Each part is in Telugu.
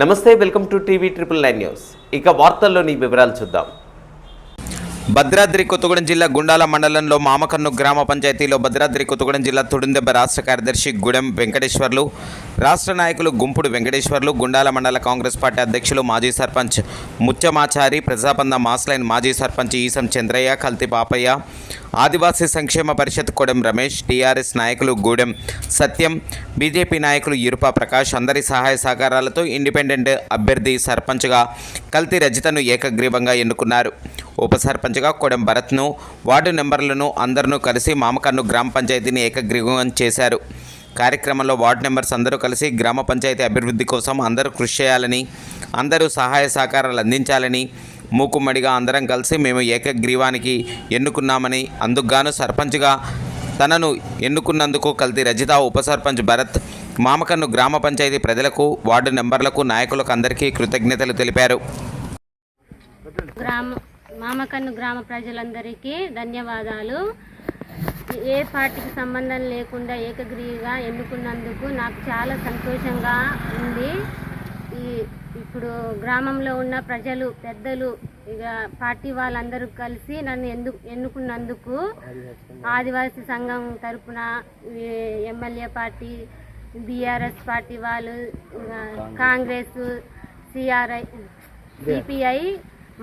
నమస్తే welcome to TV triple nine news. ఇక వార్తల్లోని వివరాలు చూద్దాం. భద్రాద్రి కొత్తగూడెం జిల్లా గుండాల మండలంలో మామకన్ను గ్రామ పంచాయతీలో భద్రాద్రి కొత్తగూడెం జిల్లా తుడిందెబ్బ రాష్ట్ర కార్యదర్శి గుడెం వెంకటేశ్వర్లు రాష్ట్ర నాయకులు గుంపుడు వెంకటేశ్వర్లు గుండాల మండల కాంగ్రెస్ పార్టీ అధ్యక్షులు మాజీ సర్పంచ్ ముత్యమాచారి ప్రజాపంద మాస్లైన్ మాజీ సర్పంచ్ ఈసం చంద్రయ్య కల్తి పాపయ్య ఆదివాసీ సంక్షేమ పరిషత్ కొడెం రమేష్ టీఆర్ఎస్ నాయకులు గూడెం సత్యం బీజేపీ నాయకులు ఇరుప ప్రకాష్ అందరి సహాయ సహకారాలతో ఇండిపెండెంట్ అభ్యర్థి సర్పంచ్గా కల్తి రజితను ఏకగ్రీవంగా ఎన్నుకున్నారు. ఉప సర్పంచ్గా కొడెం భరత్ను వార్డు నెంబర్లను అందరినూ కలిసి మామకన్ను గ్రామ పంచాయతీని ఏకగ్రీవం చేశారు. కార్యక్రమంలో వార్డు మెంబర్స్ అందరూ కలిసి గ్రామ పంచాయతీ అభివృద్ధి కోసం అందరూ కృషి చేయాలని అందరూ సహాయ సహకారాలు అందించాలని మూకుమ్మడిగా అందరం కలిసి మేము ఏకగ్రీవానికి ఎన్నుకున్నామని అందుకుగాను సర్పంచ్గా తనను ఎన్నుకున్నందుకు కల్తీ రజిత ఉప సర్పంచ్ భరత్ మామకన్ను గ్రామ పంచాయతీ ప్రజలకు వార్డు నెంబర్లకు నాయకులకు అందరికీ కృతజ్ఞతలు తెలిపారు. గ్రామ మామకన్ను గ్రామ ప్రజలందరికీ ధన్యవాదాలు. ఏ పార్టీకి సంబంధం లేకుండా ఏకగ్రీవిగా ఎన్నుకున్నందుకు నాకు చాలా సంతోషంగా ఉంది. ఈ ఇప్పుడు గ్రామంలో ఉన్న ప్రజలు పెద్దలు ఇక పార్టీ వాళ్ళందరూ కలిసి నన్ను ఎందు ఎన్నుకున్నందుకు ఆదివాసీ సంఘం తరపున ఎమ్మెల్యే పార్టీ బీఆర్ఎస్ పార్టీ వాళ్ళు Congress CRI CPI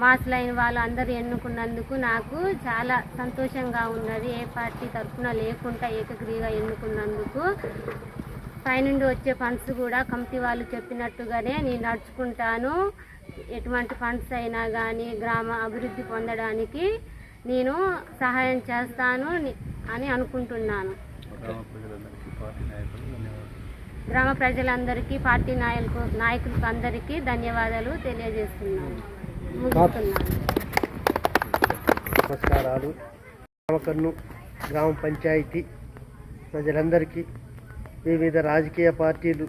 mass line వాళ్ళు అందరూ ఎన్నుకున్నందుకు నాకు చాలా సంతోషంగా ఉన్నది. ఏ పార్టీ తరఫున లేకుండా ఏకగ్రీగా ఎన్నుకున్నందుకు పైనుండి వచ్చే ఫండ్స్ కూడా కమిటీ వాళ్ళు చెప్పినట్టుగానే నేను నడుచుకుంటాను. ఎటువంటి ఫండ్స్ అయినా కానీ గ్రామ అభివృద్ధి పొందడానికి నేను సహాయం చేస్తాను అని అనుకుంటున్నాను. గ్రామ ప్రజలందరికీ పార్టీ నాయకులకు నాయకులకు అందరికీ ధన్యవాదాలు తెలియజేస్తున్నాను. నమస్కారాలు. రామకన్ను గ్రామ పంచాయతీ ప్రజలందరికీ వివిధ రాజకీయ పార్టీలు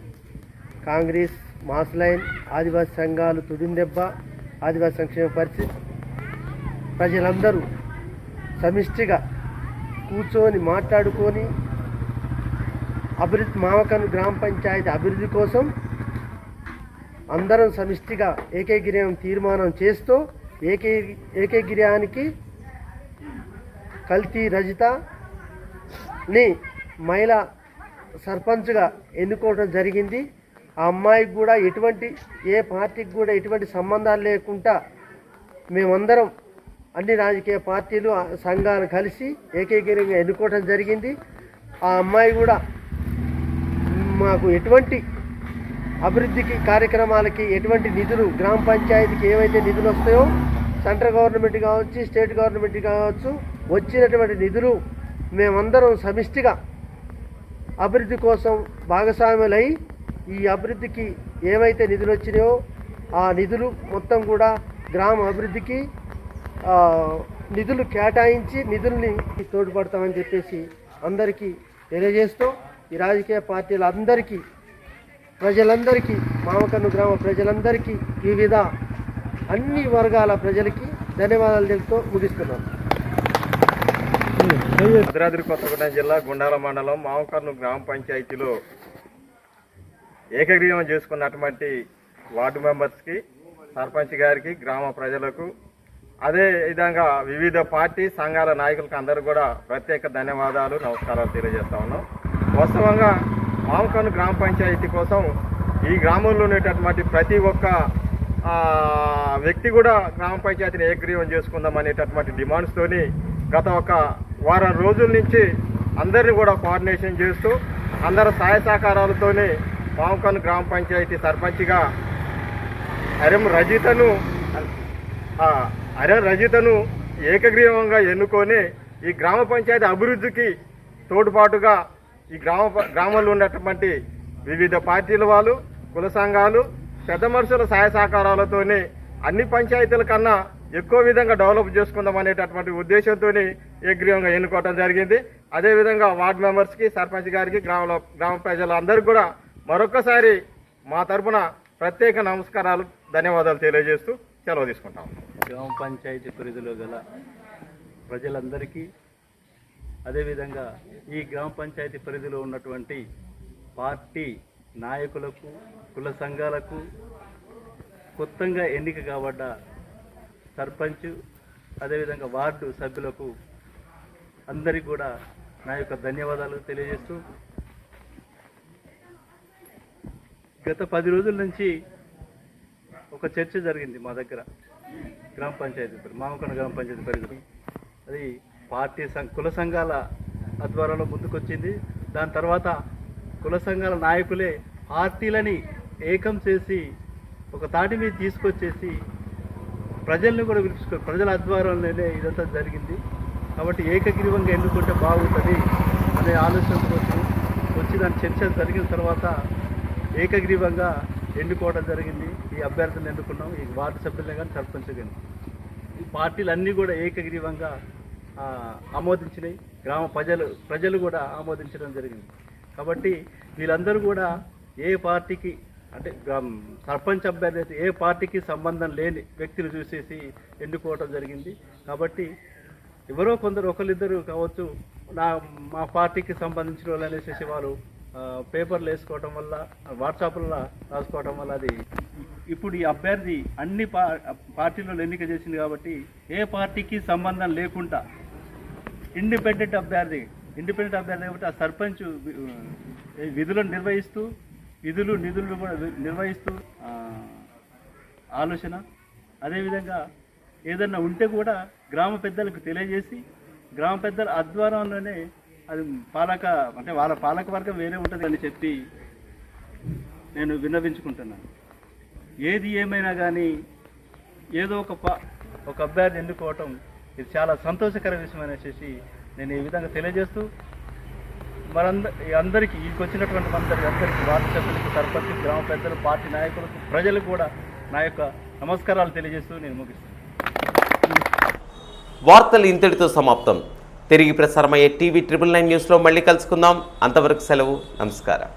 కాంగ్రెస్ మాస్లైన్ ఆదివాసీ సంఘాలు తుదిందెబ్బ ఆదివాసీ సంక్షేమ పరిషత్ ప్రజలందరూ సమిష్టిగా కూర్చొని మాట్లాడుకొని అభివృద్ధి మామకన్ను గ్రామ పంచాయతీ అభివృద్ధి కోసం అందరం సమిష్టిగా ఏకైగిర్యం తీర్మానం చేస్తూ ఏకే ఏకైగిర్యానికి కల్తీ రజితని మహిళా సర్పంచ్గా ఎన్నుకోవడం జరిగింది. ఆ అమ్మాయికి కూడా ఎటువంటి ఏ పార్టీకి కూడా ఎటువంటి సంబంధాలు లేకుండా మేమందరం అన్ని రాజకీయ పార్టీలు సంఘాలు కలిసి ఏకీకరంగా ఎన్నుకోవడం జరిగింది. ఆ అమ్మాయి కూడా మాకు ఎటువంటి అభివృద్ధికి కార్యక్రమాలకి ఎటువంటి నిధులు గ్రామ పంచాయతీకి ఏవైతే నిధులు వస్తాయో సెంట్రల్ గవర్నమెంట్ కావచ్చు స్టేట్ గవర్నమెంట్ కావచ్చు వచ్చినటువంటి నిధులు మేమందరం సమిష్టిగా అభివృద్ధి కోసం భాగస్వాములై ఈ అభివృద్ధికి ఏవైతే నిధులు వచ్చినాయో ఆ నిధులు మొత్తం కూడా గ్రామ అభివృద్ధికి నిధులు కేటాయించి నిధుల్ని తోడ్పడతామని చెప్పేసి అందరికీ తెలియజేస్తూ ఈ రాజకీయ పార్టీలందరికీ ప్రజలందరికీ మామకన్ను గ్రామ ప్రజలందరికీ వివిధ అన్ని వర్గాల ప్రజలకి ధన్యవాదాలు తెలుపుతూ ముగిస్తున్నాను భద్రాద్రి కొత్తగూడెం జిల్లా గుండాల మండలం మామకర్ను గ్రామ పంచాయతీలో ఏకగ్రీవం చేసుకున్నటువంటి వార్డు మెంబర్స్కి సర్పంచ్ గారికి గ్రామ ప్రజలకు అదే విధంగా వివిధ పార్టీ సంఘాల నాయకులకు అందరూ కూడా ప్రత్యేక ధన్యవాదాలు నమస్కారాలు తెలియజేస్తా ఉన్నాం. వాస్తవంగా ఆవకాను గ్రామ పంచాయతీ కోసం ఈ గ్రామంలో ఉండేటటువంటి ప్రతి ఒక్క వ్యక్తి కూడా గ్రామ పంచాయతీని ఏకగ్రీవం చేసుకుందాం అనేటటువంటి డిమాండ్స్తోని గత ఒక వారం రోజుల నుంచి అందరిని కూడా కోఆర్డినేషన్ చేస్తూ అందరి సహాయ సహకారాలతోనే మామకన్ గ్రామ పంచాయతీ సర్పంచ్గా అరెం రజితను అరెం రజితను ఏకగ్రీవంగా ఎన్నుకొని ఈ గ్రామ పంచాయతీ అభివృద్ధికి తోడ్పాటుగా ఈ గ్రామ గ్రామంలో ఉన్నటువంటి వివిధ పార్టీల వాళ్ళు కుల సంఘాలు పెద్ద మనుషుల సహాయ సహకారాలతోనే అన్ని పంచాయతీల కన్నా ఎక్కువ విధంగా డెవలప్ చేసుకుందాం అనేటటువంటి ఉద్దేశంతో ఏగ్రీవంగా ఎన్నుకోవడం జరిగింది. అదేవిధంగా వార్డు మెంబర్స్కి సర్పంచ్ గారికి గ్రామ గ్రామ ప్రజలందరికీ కూడా మరొకసారి మా తరపున ప్రత్యేక నమస్కారాలు ధన్యవాదాలు తెలియజేస్తూ సెలవు తీసుకుంటాం. గ్రామ పంచాయతీ పరిధిలో గల ప్రజలందరికీ అదేవిధంగా ఈ గ్రామ పంచాయతీ పరిధిలో ఉన్నటువంటి పార్టీ నాయకులకు కుల సంఘాలకు కొత్తగా ఎన్నిక కాబడ్డ సర్పంచ్ అదేవిధంగా వార్డు సభ్యులకు అందరికీ కూడా నా యొక్క ధన్యవాదాలు తెలియజేస్తూ గత పది రోజుల నుంచి ఒక చర్చ జరిగింది మా దగ్గర గ్రామ పంచాయతీ మామకొండ గ్రామ పంచాయతీ పరిధిలో. అది పార్టీ కుల సంఘాల ఆధ్వర్యంలో ముందుకొచ్చింది. దాని తర్వాత కుల సంఘాల నాయకులే పార్టీలని ఏకం చేసి ఒక తాటి మీద తీసుకొచ్చేసి ప్రజల్ని కూడా పిలుచుకో ప్రజల ఆధ్వర్యంలోనే ఇదంతా జరిగింది. కాబట్టి ఏకగ్రీవంగా ఎన్నుకుంటే బాగుంటుంది అనే ఆలోచనతో వచ్చి దాని చర్చ జరిగిన తర్వాత ఏకగ్రీవంగా ఎన్నుకోవడం జరిగింది. ఈ అభ్యర్థులను ఎన్నుకున్నాం. ఈ వార్డు సభ్యులే కానీ సర్పంచ్ కానీ. ఈ పార్టీలు అన్నీ కూడా ఏకగ్రీవంగా ఆమోదించినాయి. గ్రామ ప్రజలు ప్రజలు కూడా ఆమోదించడం జరిగింది. కాబట్టి వీళ్ళందరూ కూడా ఏ పార్టీకి అంటే సర్పంచ్ అభ్యర్థి అయితే ఏ పార్టీకి సంబంధం లేని వ్యక్తిని చూసేసి ఎన్నుకోవడం జరిగింది. కాబట్టి ఎవరో కొందరు ఒకరిద్దరు కావచ్చు నా మా పార్టీకి సంబంధించిన వాళ్ళు అనేసి వాళ్ళు పేపర్లు వేసుకోవటం వల్ల వాట్సాప్లో రాసుకోవటం వల్ల అది ఇప్పుడు ఈ అభ్యర్థి అన్ని పా పార్టీలలో ఎన్నిక చేసింది కాబట్టి ఏ పార్టీకి సంబంధం లేకుండా ఇండిపెండెంట్ అభ్యర్థి ఇండిపెండెంట్ అభ్యర్థి కాబట్టి ఆ సర్పంచ్ విధులను నిర్వహిస్తూ విధులు నిధులు కూడా నిర్వహిస్తూ ఆలోచన. అదేవిధంగా ఏదన్నా ఉంటే కూడా గ్రామ పెద్దలకు తెలియజేసి గ్రామ పెద్దల ఆధ్వర్యంలోనే అది పాలక అంటే వాళ్ళ పాలక వర్గం వేరే ఉంటుంది అని చెప్పి నేను విన్నవించుకుంటున్నాను. ఏది ఏమైనా కానీ ఏదో ఒక ఒక అభ్యర్థి ఎన్నుకోవటం ఇది చాలా సంతోషకర విషయం అనేసి నేను ఈ విధంగా తెలియజేస్తూ మరంద అందరికీ ఈ వచ్చినటువంటి అందరికి అందరికీ వార్డు సర్పంచ్ గ్రామ పెద్దలు పార్టీ నాయకులకు ప్రజలకు కూడా నా యొక్క నమస్కారాలు తెలియజేస్తూ నేను ముగిస్తాను వార్తలు ఇంతటితో సమాప్తం. తిరిగి ప్రసారమయ్యే టీవీ ట్రిపుల్ నైన్ న్యూస్లో మళ్ళీ కలుసుకుందాం. అంతవరకు సెలవు నమస్కారం.